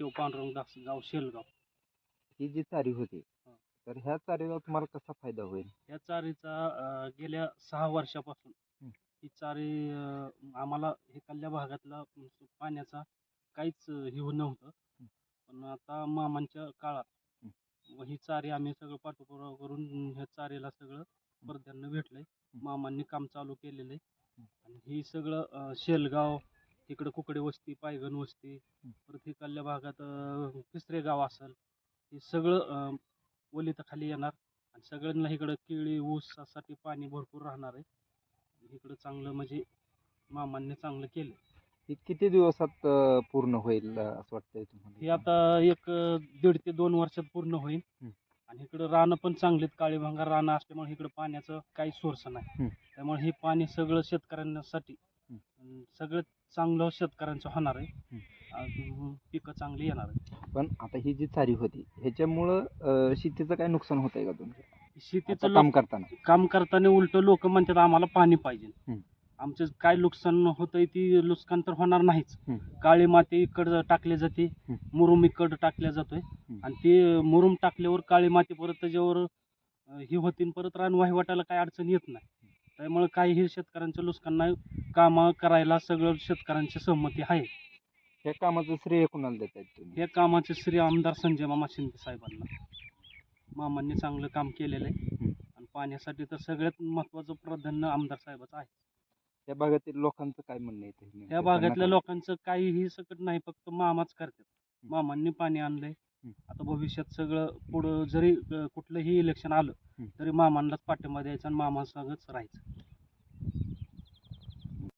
शिव पांडुरंग दास गाव शेलगाव ही जी चारी होती हा. तर ह्या चारीला तुम्हाला कसा फायदा होईल या चारीचा अं, गेल्या सहा वर्षापासून हं. ही चारी अं, आम्हाला इकडल्या भागातला अं, पाण्याचा काहीच अं, हे नव्हतं हं. पण आता मामांच्या काळात हं. व ही चारी आम्ही सगळं पाठपुरावा करून ह्या चारीला सगळं परध्यानं भेटलंय मामांनी काम चालू केलेलं आहे हं. आणि ही सगळं अं, शेलगाव इकडं कुकडे वस्ती पायगण वस्ती. परत इकडल्या भागात तिसरे गाव असेल हे सगळं अं, वलीत खाली येणार. आणि सगळ्यांना इकडं केळी ऊसासाठी पाणी भरपूर राहणार आहे. इकडं चांगलं म्हणजे मामांनी चांगलं केलं ही किती दिवसात अं, पूर्ण होईल अं, असं वाटतंय हे तुम्हाला आता एक दीड ते दोन वर्षात पूर्ण होईल. आणि इकडं रानं पण चांगलीत काळी भांगार रानं असल्यामुळे इकडं पाण्याचं काही सोर्स नाही. त्यामुळे हे पाणी सगळं शेतकऱ्यांसाठी सगळं चांगलं शेतकऱ्यांचं होणार आहे. हं. अजून पिकं चांगली येणार आहे पण आता ही जी चारी होती ह्याच्यामुळं अं, शेतीचं काय नुकसान होत आहे का तुमचं? शेतीचं आता लोक- काम करताना. काम करताना उलट लोक म्हणतात आम्हाला पाणी पाहिजे. हं. आमचं काय नुकसान होतंय ती नुकसान तर होणार नाहीच. हं. काळी माती इकडं टाकली जाते हं. मुरुम इकडं टाकल्या जातोय. आणि ते मुरुम टाकल्यावर काळी माती परत त्याच्यावर अं, हे होतीन परत रान वाहिवाटाला काय अडचण येत नाही. त्यामुळे काहीही शेतकऱ्यांचं नुकसान नाही कामं करायला सगळं शेतकऱ्यांची सहमती आहे ह्या कामाचं श्रेय कोणाला देत आहेत तुम्ही या कामाचे श्री आमदार संजय मामा शिंदे साहेबांना मामांनी चांगलं काम केलेलं आहे हं. आणि पाण्यासाठी तर सगळ्यात महत्त्वाचं प्राधान्य आमदार साहेबाचं आहे या भागातील लोकांचं काय म्हणणं आहे? त्या भागातल्या लोकांचं काहीही सकट नाही फक्त मामाच करतात हं. मामांनी पाणी आणलंय हं. आता भविष्यात सगळं पुढं जरी अं, कुठलंही इलेक्शन आलं हं. तरी मामांनाच पाठिंबा द्यायचा आणि मामासंगच राहायचं